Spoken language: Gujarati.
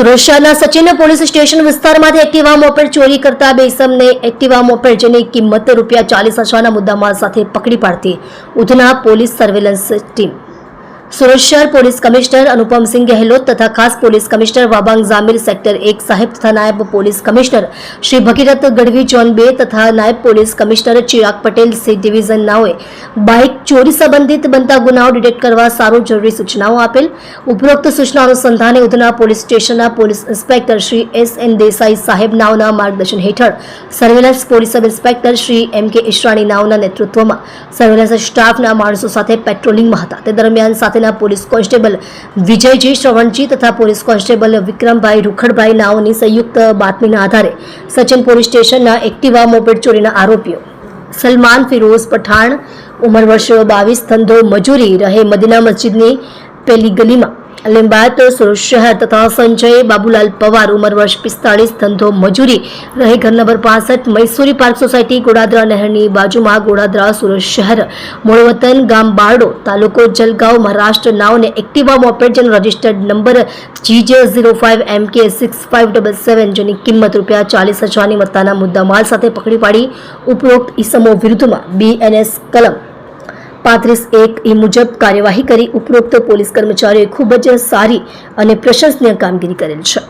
સુરત શહેરના સચિન પોલીસ સ્ટેશન વિસ્તારમાંથી એક્ટિવા મોપેડ ચોરી કરતા બે ઇસમને એક્ટિવા મોપેડ જેની કિંમત રૂપિયા ચાલીસ હજારના મુદ્દામાલ સાથે પકડી પાડતી Udhna police surveillance team. Surat police commissioner Anupamsinh Gehlot તથા ખાસ police commissioner Wabang Jamir sector એક સાહેબ તથા નાયબ police commissioner Shri Bhagirath Gadhvi zone બે તથા નાયબ police commissioner Chirag Patel C division નાઓએ bike ચોરી સંબંધિત બનતા ગુનાઓ ડિટેક્ટ કરવા સારું જરૂરી સૂચનાઓ આપેલ. ઉપરોક્ત સૂચના અનુસંધાને ઉધના પોલીસ સ્ટેશનના police inspector Shri S N Desai સાહેબ નાઓના માર્ગદર્શન હેઠળ surveillance police sub inspector Shri M K Ishrani નાવના નેતૃત્વમાં સર્વેલન્સ સ્ટાફના માણસો સાથે પેટ્રોલિંગમાં હતા. તે દરમિયાન સાથેના પોલીસ કોન્સ્ટેબલ વિજયજી શ્રવણજી તથા પોલીસ કોન્સ્ટેબલ વિક્રમભાઈ રૂખડભાઈ નાઓની સંયુક્ત બાતમીના આધારે સચિન પોલીસ સ્ટેશનના એક્ટિવા મોપેડ ચોરીના આરોપીઓ સલમાન ફિરોઝ પઠાણ, ઉંમર વર્ષ બાવીસ, ધંધો મજૂરી, રહે મદીના મસ્જિદની પેલી ગલીમાં લીંબાયત સુરત શહેર તથા સંજય, બાબુલાલ પવાર, ઉંમર વર્ષ પિસ્તાળીસ, ધંધો મજૂરી રહે ઘર નંબર પાસઠ, મૈસૂરી પાર્ક સોસાયટી, ગોડાદરા નહેરની બાજુમાં ગોડાદરા સુરત શહેર. મૂળવતન ગામ બારડો તાલુકો જલગાંવ મહારાષ્ટ્ર નાવને એક્ટિવા મોપેડ જેનો registered number GJ zero five M K six five double seven જેની કિંમત રૂપિયા ચાલીસ હજારની મત્તાના મુદ્દામાલ સાથે પકડી પાડી. ઉપરોક્ત ઇસમો વિરુદ્ધમાં બીએનએસ કલમ પાંત્રીસ એક એ મુજબ કાર્યવાહી કરી ઉપરોક્ત પોલીસ કર્મચારીઓએ ખૂબ જ સારી અને પ્રશંસનીય કામગીરી કરેલ છે.